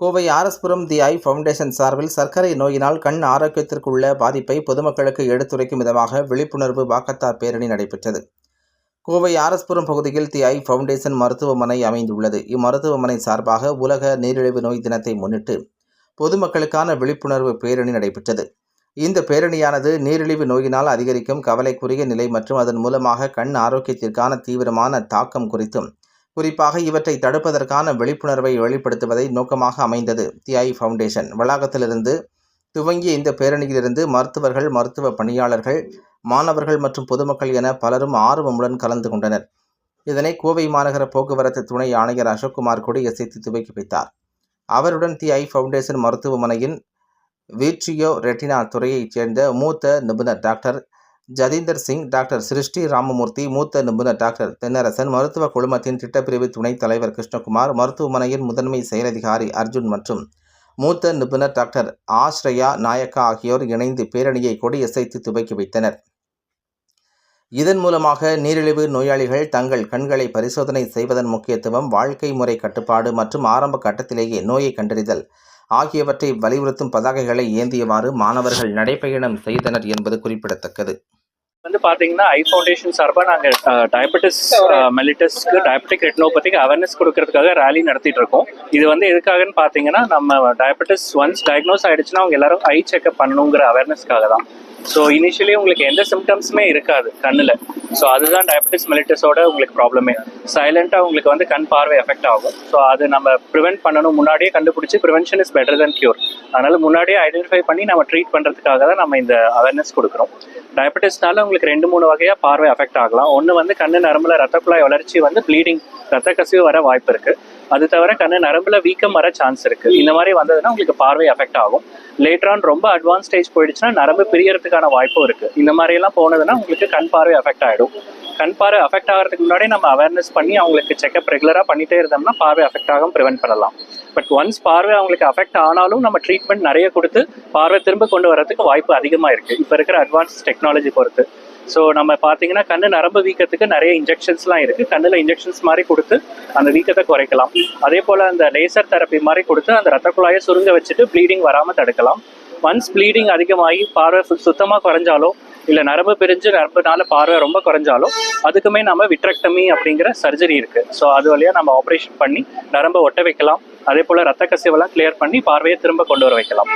Kovai RS Puram the Eye Foundation சார்பில் சர்க்கரை நோயினால் கண் ஆரோக்கியத்திற்குள்ள பாதிப்பை பொதுமக்களுக்கு எடுத்துரைக்கும் விதமாக விழிப்புணர்வு வாக்கத்தார் பேரணி நடைபெற்றது. கோவை ஆரஸ்புரம் பகுதியில் தி ஐ ஃபவுண்டேஷன் மருத்துவமனை அமைந்துள்ளது. இம்மருத்துவமனை சார்பாக உலக நீரிழிவு நோய் தினத்தை முன்னிட்டு பொதுமக்களுக்கான விழிப்புணர்வு பேரணி நடைபெற்றது. இந்த பேரணியானது நீரிழிவு நோயினால் அதிகரிக்கும் கவலைக்குரிய நிலை மற்றும் அதன் மூலமாக கண் ஆரோக்கியத்திற்கான தீவிரமான தாக்கம் குறித்தும் குறிப்பாக இவற்றை தடுப்பதற்கான விழிப்புணர்வை வெளிப்படுத்துவதை நோக்கமாக அமைந்தது. திஐ ஃபவுண்டேஷன் வளாகத்திலிருந்து துவங்கிய இந்த பேரணியிலிருந்து மருத்துவர்கள் மருத்துவ பணியாளர்கள் மாணவர்கள் மற்றும் பொதுமக்கள் என பலரும் ஆர்வமுடன் கலந்து கொண்டனர். இதனை கோவை மாநகர போக்குவரத்து துணை ஆணையர் அசோக்குமார் கொடியசைத்து துவக்கி வைத்தார். அவருடன் தி ஐ ஃபவுண்டேஷன் மருத்துவமனையின் வீட்ரியோ ரெட்டினா துறையைச் சேர்ந்த மூத்த நிபுணர் டாக்டர் ஜதீந்தர் சிங் டாக்டர் சிருஷ்டி ராமமூர்த்தி மூத்த நிபுணர் டாக்டர் தென்னரசன் மருத்துவ குழுமத்தின் திட்டப்பிரிவு துணைத் தலைவர் கிருஷ்ணகுமார் மருத்துவமனையின் முதன்மை செயலதிகாரி அர்ஜுன் மற்றும் மூத்த நிபுணர் டாக்டர் ஆஸ்ரயா நாயக்கா ஆகியோர் இணைந்து பேரணியை கொடியசைத்து துவக்கி வைத்தனர். இதன் மூலமாக நீரிழிவு நோயாளிகள் தங்கள் கண்களை பரிசோதனை செய்வதன் முக்கியத்துவம் வாழ்க்கை முறை கட்டுப்பாடு மற்றும் ஆரம்ப கட்டத்திலேயே நோயை கண்டறிதல் ஆகியவற்றை வலியுறுத்தும் பதாகைகளை ஏந்தியவாறு மாணவர்கள் நடைபயணம் செய்தனர் என்பது குறிப்பிடத்தக்கது. வந்து பாத்தீங்கன்னா ஐ ஃபவுண்டேஷன் சார்பாக நாங்கள் டயபெட்டிஸ் மெலிட்டஸ்க்கு டயபெட்டிக் ரெட்டினோபதிக்கு அவேர்னஸ் கொடுக்கறதுக்காக ரேலி நடத்திட்டு இருக்கோம் இது வந்து எதுக்காகன்னு பார்த்தீங்கன்னா நம்ம டயபெட்டிஸ் ஒன்ஸ் டயக்னோஸ் ஆயிடுச்சுன்னா அவங்க எல்லாரும் ஐ செக்அப் பண்ணணுங்கிற அவேர்னஸ்க்காக தான். ஸோ இனிஷியலி உங்களுக்கு எந்த சிம்டம்ஸுமே இருக்காது கண்ணில். ஸோ அதுதான் டயபெட்டிஸ் மெலிட்டஸோட உங்களுக்கு ப்ராப்ளமே சைலண்ட்டாக உங்களுக்கு வந்து கண் பார்வை எஃபெக்ட் ஆகும். ஸோ அது நம்ம ப்ரிவென்ட் பண்ணணும். முன்னாடியே கண்டுபிடிச்சி prevention is better than cure அதனால் முன்னாடியே ஐடென்டிஃபை பண்ணி நம்ம ட்ரீட் பண்ணுறதுக்காக தான் நம்ம இந்த அவேர்னஸ் கொடுக்குறோம். டயபெட்டிஸ்னால உங்களுக்கு ரெண்டு மூணு வகையாக பார்வை அஃபெக்ட் ஆகலாம். ஒன்று வந்து கண்ணு நரம்புல ரத்த குழாய் வளர்ச்சி வந்து ப்ளீடிங் ரத்த கசிவு வர வாய்ப்பு இருக்கு. அது தவிர கண்ணு நரம்புல வீக்கம் வர சான்ஸ் இருக்கு. இந்த மாதிரி வந்ததுன்னா உங்களுக்கு பார்வை அஃபெக்ட் ஆகும். லேட்டரான் ரொம்ப அட்வான்ஸ் ஸ்டேஜ் போயிடுச்சுன்னா நரம்பு பிரியறதுக்கான வாய்ப்பும் இருக்கு. இந்த மாதிரி எல்லாம் போனதுன்னா உங்களுக்கு கண் பார்வை அஃபெக்ட் ஆகிடும் கண் பார்வை அஃபெக்ட் ஆகிறதுக்கு முன்னாடி நம்ம அவேர்னஸ் பண்ணி அவங்களுக்கு செக்அப் ரெகுலராக பண்ணிட்டே இருந்தோம்னா பார்வை அஃபெக்ட் ஆகும் ப்ரிவென்ட் பண்ணலாம். பட் ஒன்ஸ் பார்வை அவங்களுக்கு அஃபெக்ட் ஆனாலும் நம்ம ட்ரீட்மெண்ட் நிறைய கொடுத்து பார்வை திரும்ப கொண்டு வரதுக்கு வாய்ப்பு அதிகமாக இருக்கு. இப்போ இருக்கிற அட்வான்ஸ் டெக்னாலஜி பொறுத்து. ஸோ நம்ம பார்த்தீங்கன்னா கண்ணு நரம்பு வீக்கத்துக்கு நிறைய இன்ஜெக்ஷன்ஸ்லாம் இருக்குது கண்ணில் இன்ஜெக்ஷன்ஸ் மாதிரி கொடுத்து அந்த வீக்கத்தை குறைக்கலாம். அதே போல் அந்த லேசர் தெரப்பி மாதிரி கொடுத்து அந்த ரத்த குழாயை சுருங்க வச்சுட்டு ப்ளீடிங் வராமல் தடுக்கலாம். ஒன்ஸ் ப்ளீடிங் அதிகமாகி பார்வை சுத்தமாக குறைஞ்சாலோ இல்லை நரம்பு பிரிஞ்சு நரம்புனால பார்வை ரொம்ப குறைஞ்சாலும் அதுக்குமே நம்ம விட்ரக்டமி அப்படிங்கிற சர்ஜரி இருக்கு. ஸோ அது வழியாக நம்ம ஆப்ரேஷன் பண்ணி நரம்பை ஒட்ட வைக்கலாம். அதே போல் ரத்த கசிவெல்லாம் கிளியர் பண்ணி பார்வையை திரும்ப கொண்டு வர வைக்கலாம்.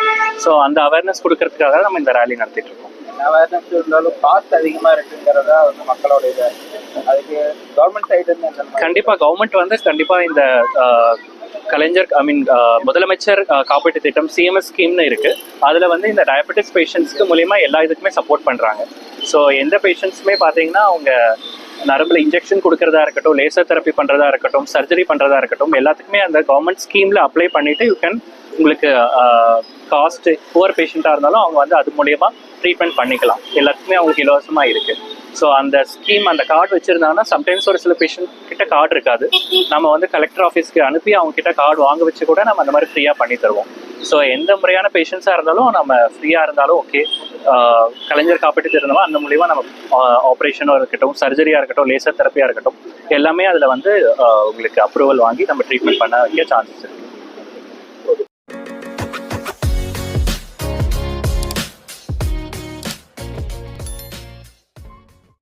ஸோ அந்த அவேர்னஸ் கொடுக்கறதுக்காக தான் நம்ம இந்த ரேலி நடத்திட்டு இருக்கோம். அவேர்னஸ் இருந்தாலும் காஸ்ட் அதிகமா இருக்குங்கிறதா வந்து மக்களோட இது. அதுக்கு கவர்மெண்ட் சைடு கண்டிப்பா கவர்மெண்ட் வந்து கண்டிப்பா இந்த கலைஞர் ஐ மீன் முதலமைச்சர் காப்பீட்டு திட்டம் சிஎம்எஸ் ஸ்கீம்னு இருக்கு. அதுல வந்து இந்த டயபெட்டிஸ் பேஷண்ட்ஸ்க்கு மூலியமா எல்லா இதுக்குமே சப்போர்ட் பண்றாங்க. ஸோ எந்த பேஷண்ட்ஸுமே பார்த்தீங்கன்னா அவங்க நரம்புல இன்ஜெக்ஷன் கொடுக்கறதா இருக்கட்டும் லேசர் தெரப்பி பண்றதா இருக்கட்டும் சர்ஜரி பண்றதா இருக்கட்டும் எல்லாத்துக்குமே அந்த கவர்மெண்ட் ஸ்கீம்ல அப்ளை பண்ணிட்டு யூ கேன் உங்களுக்கு காஸ்ட் புவர் பேஷண்ட்டாக இருந்தாலும் அவங்க வந்து அது மூலயமா ட்ரீட்மெண்ட் பண்ணிக்கலாம். எல்லாத்துக்குமே அவங்களுக்கு இலவசமாக இருக்குது ஸோ அந்த ஸ்கீம் அந்த கார்டு வச்சிருந்தாங்கன்னா சம்டைம்ஸ் ஒரு சில பேஷண்ட் கிட்ட கார்டு இருக்காது. நம்ம வந்து கலெக்டர் ஆஃபீஸ்க்கு அனுப்பி அவங்க கிட்ட கார்டு வாங்க வச்சு கூட நம்ம அந்த மாதிரி ஃப்ரீயாக பண்ணி தருவோம். ஸோ எந்த முறையான பேஷண்ட்ஸாக இருந்தாலும் நம்ம ஃப்ரீயாக இருந்தாலும் ஓகே கலைஞர் காப்பீட்டு இருந்தோம் அந்த மூலிமா நம்ம ஆப்ரேஷனாக இருக்கட்டும் சர்ஜரியாக இருக்கட்டும் லேசர் தெரப்பியாக இருக்கட்டும் எல்லாமே அதில் வந்து உங்களுக்கு அப்ரூவல் வாங்கி நம்ம ட்ரீட்மெண்ட் பண்ண வைக்க சான்சஸ் இருக்குது